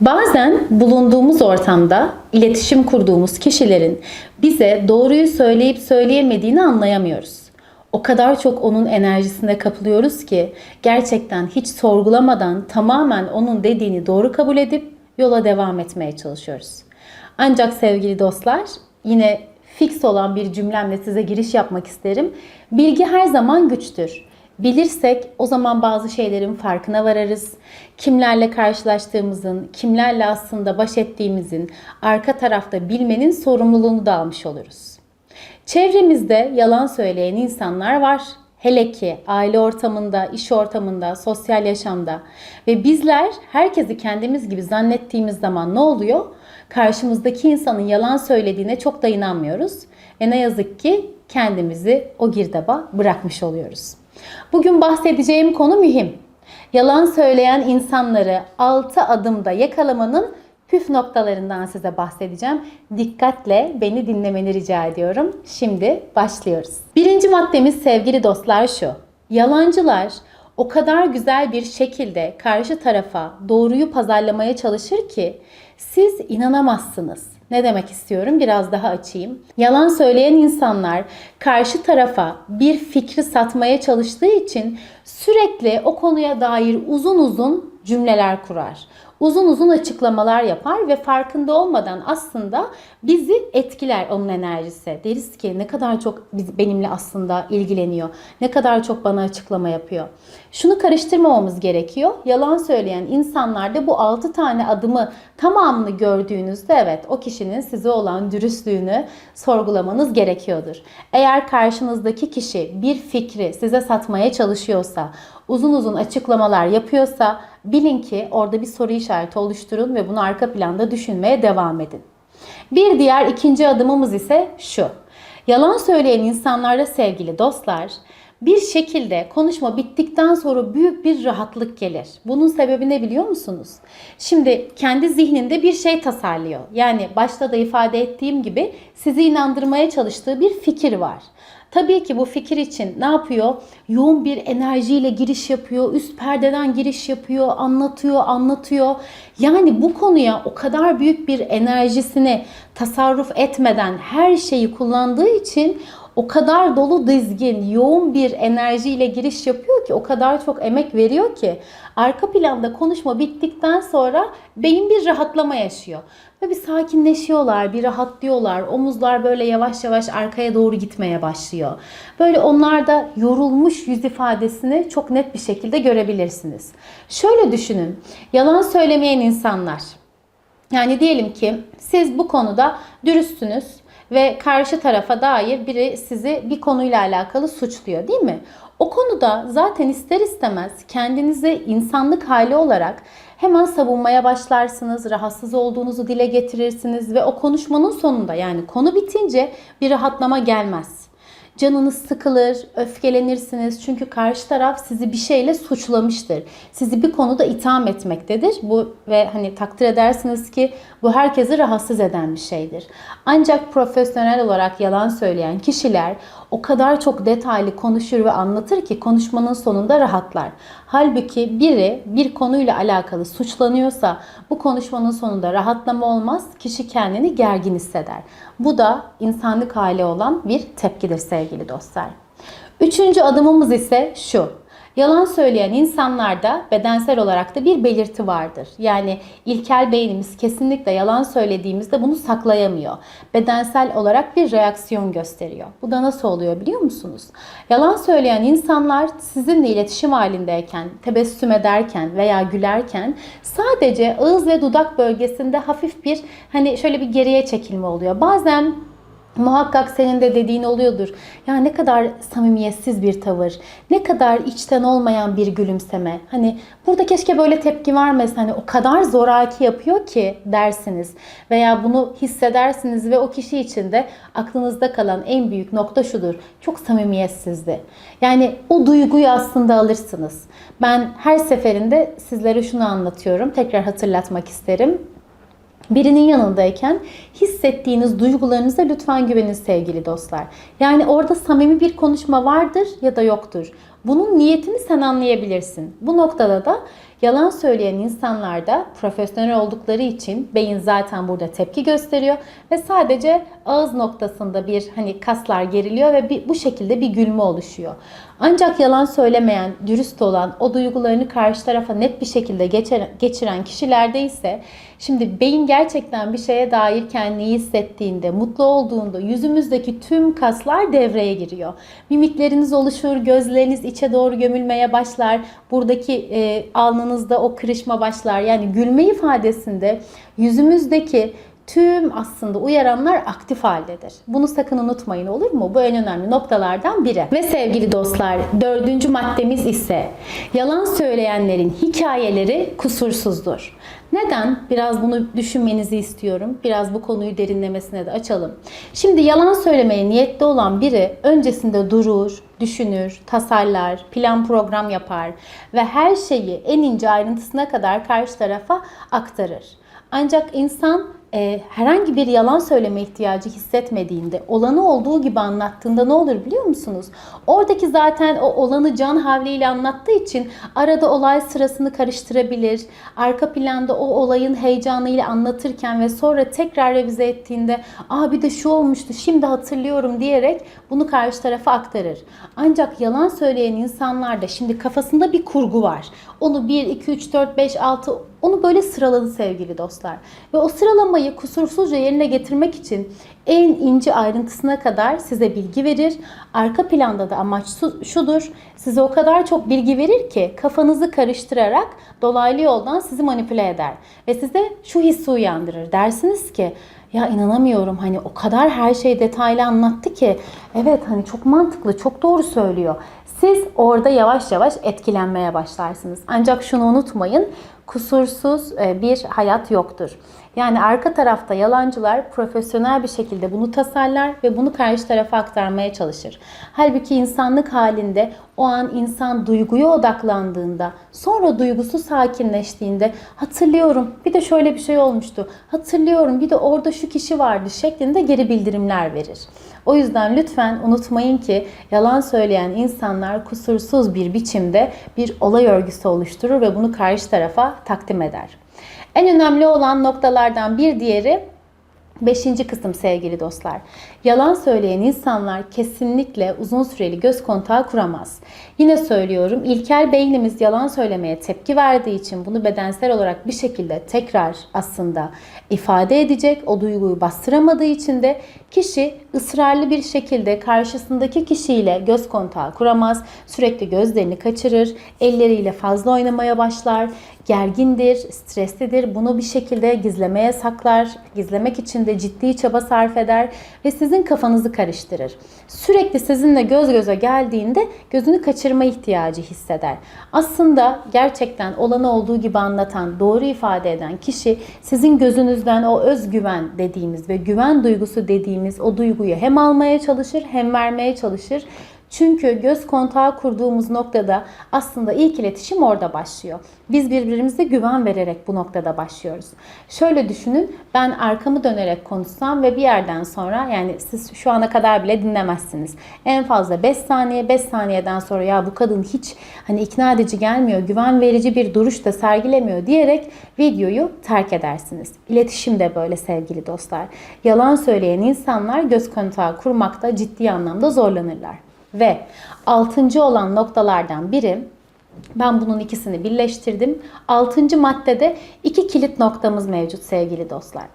Bazen bulunduğumuz ortamda iletişim kurduğumuz kişilerin bize doğruyu söyleyip söyleyemediğini anlayamıyoruz. O kadar çok onun enerjisine kapılıyoruz ki gerçekten hiç sorgulamadan tamamen onun dediğini doğru kabul edip yola devam etmeye çalışıyoruz. Ancak sevgili dostlar yine fix olan bir cümlemle size giriş yapmak isterim. Bilgi her zaman güçtür. Bilirsek o zaman bazı şeylerin farkına vararız. Kimlerle karşılaştığımızın, kimlerle aslında baş ettiğimizin arka tarafta bilmenin sorumluluğunu da almış oluruz. Çevremizde yalan söyleyen insanlar var. Hele ki aile ortamında, iş ortamında, sosyal yaşamda ve bizler herkesi kendimiz gibi zannettiğimiz zaman ne oluyor? Karşımızdaki insanın yalan söylediğine çok da inanmıyoruz ve ne yazık ki kendimizi o girdaba bırakmış oluyoruz. Bugün bahsedeceğim konu mühim. Yalan söyleyen insanları 6 adımda yakalamanın püf noktalarından size bahsedeceğim. Dikkatle beni dinlemeni rica ediyorum. Şimdi başlıyoruz. Birinci maddemiz sevgili dostlar şu. Yalancılar o kadar güzel bir şekilde karşı tarafa doğruyu pazarlamaya çalışır ki siz inanamazsınız. Ne demek istiyorum? Biraz daha açayım. Yalan söyleyen insanlar karşı tarafa bir fikri satmaya çalıştığı için sürekli o konuya dair uzun uzun cümleler kurar uzun uzun açıklamalar yapar ve farkında olmadan aslında bizi etkiler onun enerjisi. Deriz ki ne kadar çok benimle aslında ilgileniyor. Ne kadar çok bana açıklama yapıyor. Şunu karıştırmamamız gerekiyor. Yalan söyleyen insanlarda bu 6 tane adımı tamamını gördüğünüzde evet o kişinin size olan dürüstlüğünü sorgulamanız gerekiyordur. Eğer karşınızdaki kişi bir fikri size satmaya çalışıyorsa, uzun uzun açıklamalar yapıyorsa bilin ki orada bir soru işareti oluşturun ve bunu arka planda düşünmeye devam edin. Bir diğer ikinci adımımız ise şu. Yalan söyleyen insanlarda sevgili dostlar, bir şekilde konuşma bittikten sonra büyük bir rahatlık gelir. Bunun sebebi ne biliyor musunuz? Şimdi kendi zihninde bir şey tasarlıyor. Yani başta da ifade ettiğim gibi sizi inandırmaya çalıştığı bir fikir var. Tabii ki bu fikir için ne yapıyor? Yoğun bir enerjiyle giriş yapıyor, üst perdeden giriş yapıyor, anlatıyor, anlatıyor. Yani bu konuya o kadar büyük bir enerjisini tasarruf etmeden her şeyi kullandığı için o kadar dolu dizgin, yoğun bir enerjiyle giriş yapıyor ki, o kadar çok emek veriyor ki arka planda konuşma bittikten sonra beyin bir rahatlama yaşıyor. Ve bir sakinleşiyorlar, bir rahatlıyorlar. Omuzlar böyle yavaş yavaş arkaya doğru gitmeye başlıyor. Böyle onlarda yorulmuş yüz ifadesini çok net bir şekilde görebilirsiniz. Şöyle düşünün. Yalan söylemeyen insanlar. Yani diyelim ki siz bu konuda dürüstsünüz ve karşı tarafa dair biri sizi bir konuyla alakalı suçluyor değil mi? O konuda zaten ister istemez kendinizi insanlık hali olarak hemen savunmaya başlarsınız, rahatsız olduğunuzu dile getirirsiniz ve o konuşmanın sonunda yani konu bitince bir rahatlama gelmez. Canınız sıkılır, öfkelenirsiniz. Çünkü karşı taraf sizi bir şeyle suçlamıştır. Sizi bir konuda itham etmektedir. Bu ve hani takdir edersiniz ki bu herkesi rahatsız eden bir şeydir. Ancak profesyonel olarak yalan söyleyen kişiler o kadar çok detaylı konuşur ve anlatır ki konuşmanın sonunda rahatlar. Halbuki biri bir konuyla alakalı suçlanıyorsa bu konuşmanın sonunda rahatlama olmaz. Kişi kendini gergin hisseder. Bu da insanlık hali olan bir tepkidir sevgili dostlar. Üçüncü adımımız ise şu. Yalan söyleyen insanlarda bedensel olarak da bir belirti vardır. Yani ilkel beynimiz kesinlikle yalan söylediğimizde bunu saklayamıyor. Bedensel olarak bir reaksiyon gösteriyor. Bu da nasıl oluyor biliyor musunuz? Yalan söyleyen insanlar sizinle iletişim halindeyken, tebessüm ederken veya gülerken sadece ağız ve dudak bölgesinde hafif bir hani şöyle bir geriye çekilme oluyor. Bazen Muhakkak senin de dediğin oluyordur. Ya ne kadar samimiyetsiz bir tavır, ne kadar içten olmayan bir gülümseme. Hani burada keşke böyle tepki vermesin. Hani o kadar zoraki yapıyor ki dersiniz. Veya bunu hissedersiniz ve o kişi için de aklınızda kalan en büyük nokta şudur. Çok samimiyetsizdi. Yani o duyguyu aslında alırsınız. Ben her seferinde sizlere şunu anlatıyorum. Tekrar hatırlatmak isterim birinin yanındayken hissettiğiniz duygularınıza lütfen güvenin sevgili dostlar. Yani orada samimi bir konuşma vardır ya da yoktur. Bunun niyetini sen anlayabilirsin. Bu noktada da Yalan söyleyen insanlarda profesyonel oldukları için beyin zaten burada tepki gösteriyor ve sadece ağız noktasında bir hani kaslar geriliyor ve bir, bu şekilde bir gülme oluşuyor. Ancak yalan söylemeyen, dürüst olan, o duygularını karşı tarafa net bir şekilde geçiren kişilerde ise şimdi beyin gerçekten bir şeye dair kendini hissettiğinde, mutlu olduğunda yüzümüzdeki tüm kaslar devreye giriyor. Mimikleriniz oluşur, gözleriniz içe doğru gömülmeye başlar. Buradaki e, alnınızda o kırışma başlar. Yani gülme ifadesinde yüzümüzdeki tüm aslında uyaranlar aktif haldedir. Bunu sakın unutmayın olur mu? Bu en önemli noktalardan biri. Ve sevgili dostlar dördüncü maddemiz ise yalan söyleyenlerin hikayeleri kusursuzdur. Neden? Biraz bunu düşünmenizi istiyorum. Biraz bu konuyu derinlemesine de açalım. Şimdi yalan söylemeye niyetli olan biri öncesinde durur, düşünür, tasarlar, plan program yapar ve her şeyi en ince ayrıntısına kadar karşı tarafa aktarır. Ancak insan e, herhangi bir yalan söyleme ihtiyacı hissetmediğinde, olanı olduğu gibi anlattığında ne olur biliyor musunuz? Oradaki zaten o olanı can havliyle anlattığı için arada olay sırasını karıştırabilir. Arka planda o olayın heyecanıyla anlatırken ve sonra tekrar revize ettiğinde aa bir de şu olmuştu şimdi hatırlıyorum diyerek bunu karşı tarafa aktarır. Ancak yalan söyleyen insanlarda şimdi kafasında bir kurgu var. Onu 1, 2, 3, 4, 5, 6 onu böyle sıraladı sevgili dostlar. Ve o sıralamayı kusursuzca yerine getirmek için en ince ayrıntısına kadar size bilgi verir. Arka planda da amaç şudur. Size o kadar çok bilgi verir ki kafanızı karıştırarak dolaylı yoldan sizi manipüle eder. Ve size şu hissi uyandırır. Dersiniz ki ya inanamıyorum hani o kadar her şeyi detaylı anlattı ki evet hani çok mantıklı çok doğru söylüyor. Siz orada yavaş yavaş etkilenmeye başlarsınız. Ancak şunu unutmayın kusursuz e, bir hayat yoktur. Yani arka tarafta yalancılar profesyonel bir şekilde bunu tasarlar ve bunu karşı tarafa aktarmaya çalışır. Halbuki insanlık halinde o an insan duyguya odaklandığında, sonra duygusu sakinleştiğinde hatırlıyorum bir de şöyle bir şey olmuştu. Hatırlıyorum bir de orada şu kişi vardı şeklinde geri bildirimler verir. O yüzden lütfen unutmayın ki yalan söyleyen insanlar kusursuz bir biçimde bir olay örgüsü oluşturur ve bunu karşı tarafa takdim eder. En önemli olan noktalardan bir diğeri Beşinci kısım sevgili dostlar. Yalan söyleyen insanlar kesinlikle uzun süreli göz kontağı kuramaz. Yine söylüyorum ilkel beynimiz yalan söylemeye tepki verdiği için bunu bedensel olarak bir şekilde tekrar aslında ifade edecek. O duyguyu bastıramadığı için de kişi ısrarlı bir şekilde karşısındaki kişiyle göz kontağı kuramaz. Sürekli gözlerini kaçırır, elleriyle fazla oynamaya başlar, gergindir, streslidir. Bunu bir şekilde gizlemeye saklar, gizlemek için de ciddi çaba sarf eder ve sizin kafanızı karıştırır. Sürekli sizinle göz göze geldiğinde gözünü kaçırma ihtiyacı hisseder. Aslında gerçekten olanı olduğu gibi anlatan, doğru ifade eden kişi sizin gözünüzden o özgüven dediğimiz ve güven duygusu dediğimiz o duyguyu hem almaya çalışır hem vermeye çalışır. Çünkü göz kontağı kurduğumuz noktada aslında ilk iletişim orada başlıyor. Biz birbirimize güven vererek bu noktada başlıyoruz. Şöyle düşünün ben arkamı dönerek konuşsam ve bir yerden sonra yani siz şu ana kadar bile dinlemezsiniz. En fazla 5 saniye 5 saniyeden sonra ya bu kadın hiç hani ikna edici gelmiyor, güven verici bir duruş da sergilemiyor diyerek videoyu terk edersiniz. İletişim de böyle sevgili dostlar. Yalan söyleyen insanlar göz kontağı kurmakta ciddi anlamda zorlanırlar. Ve altıncı olan noktalardan biri ben bunun ikisini birleştirdim. Altıncı maddede iki kilit noktamız mevcut sevgili dostlar.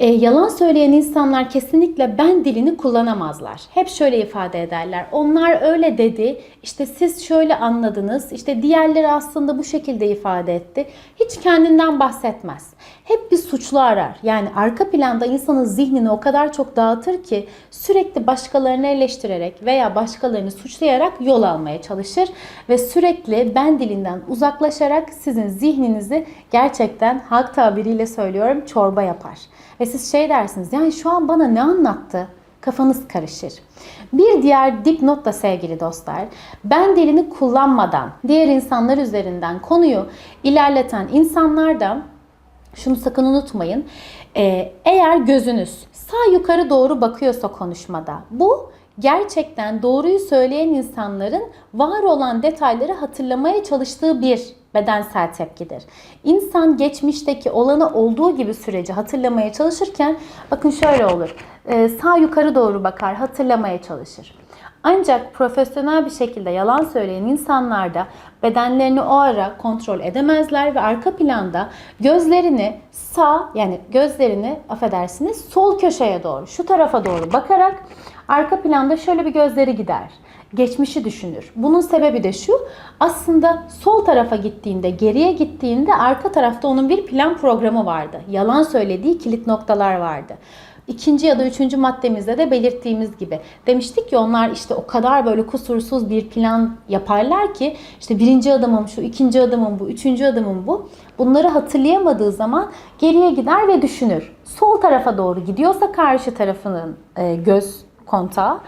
E, yalan söyleyen insanlar kesinlikle ben dilini kullanamazlar. Hep şöyle ifade ederler. Onlar öyle dedi, işte siz şöyle anladınız, işte diğerleri aslında bu şekilde ifade etti. Hiç kendinden bahsetmez. Hep bir suçlu arar. Yani arka planda insanın zihnini o kadar çok dağıtır ki sürekli başkalarını eleştirerek veya başkalarını suçlayarak yol almaya çalışır ve sürekli ben dilinden uzaklaşarak sizin zihninizi gerçekten halk tabiriyle söylüyorum çorba yapar. Ve siz şey dersiniz yani şu an bana ne anlattı? Kafanız karışır. Bir diğer dipnot da sevgili dostlar, ben dilini kullanmadan diğer insanlar üzerinden konuyu ilerleten insanlar da şunu sakın unutmayın. Eğer gözünüz sağ yukarı doğru bakıyorsa konuşmada bu gerçekten doğruyu söyleyen insanların var olan detayları hatırlamaya çalıştığı bir bedensel tepkidir. İnsan geçmişteki olanı olduğu gibi süreci hatırlamaya çalışırken bakın şöyle olur. Ee, sağ yukarı doğru bakar, hatırlamaya çalışır. Ancak profesyonel bir şekilde yalan söyleyen insanlarda bedenlerini o ara kontrol edemezler ve arka planda gözlerini sağ yani gözlerini affedersiniz sol köşeye doğru şu tarafa doğru bakarak arka planda şöyle bir gözleri gider. Geçmişi düşünür. Bunun sebebi de şu. Aslında sol tarafa gittiğinde, geriye gittiğinde arka tarafta onun bir plan programı vardı. Yalan söylediği kilit noktalar vardı. İkinci ya da üçüncü maddemizde de belirttiğimiz gibi demiştik ki onlar işte o kadar böyle kusursuz bir plan yaparlar ki işte birinci adımım şu, ikinci adımım bu, üçüncü adımım bu. Bunları hatırlayamadığı zaman geriye gider ve düşünür. Sol tarafa doğru gidiyorsa karşı tarafının e, göz kontağı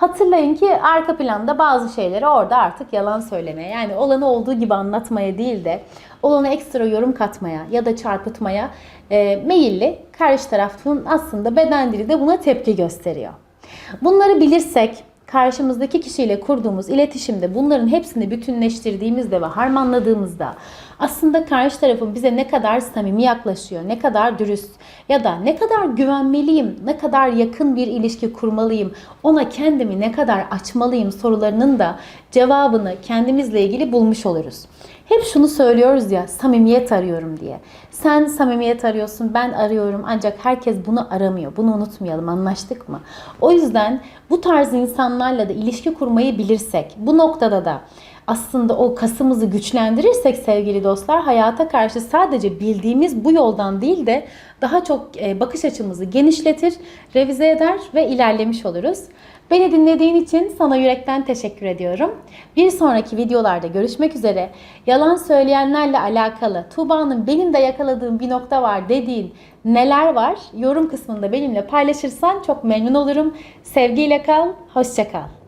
Hatırlayın ki arka planda bazı şeyleri orada artık yalan söylemeye yani olanı olduğu gibi anlatmaya değil de olana ekstra yorum katmaya ya da çarpıtmaya e, meyilli karşı tarafın aslında beden dili de buna tepki gösteriyor. Bunları bilirsek karşımızdaki kişiyle kurduğumuz iletişimde bunların hepsini bütünleştirdiğimizde ve harmanladığımızda aslında karşı tarafın bize ne kadar samimi yaklaşıyor, ne kadar dürüst ya da ne kadar güvenmeliyim, ne kadar yakın bir ilişki kurmalıyım, ona kendimi ne kadar açmalıyım sorularının da cevabını kendimizle ilgili bulmuş oluruz. Hep şunu söylüyoruz ya samimiyet arıyorum diye. Sen samimiyet arıyorsun, ben arıyorum ancak herkes bunu aramıyor. Bunu unutmayalım, anlaştık mı? O yüzden bu tarz insanlarla da ilişki kurmayı bilirsek, bu noktada da aslında o kasımızı güçlendirirsek sevgili dostlar hayata karşı sadece bildiğimiz bu yoldan değil de daha çok e, bakış açımızı genişletir, revize eder ve ilerlemiş oluruz. Beni dinlediğin için sana yürekten teşekkür ediyorum. Bir sonraki videolarda görüşmek üzere. Yalan söyleyenlerle alakalı Tuğba'nın benim de yakaladığım bir nokta var dediğin neler var? Yorum kısmında benimle paylaşırsan çok memnun olurum. Sevgiyle kal, hoşça kal.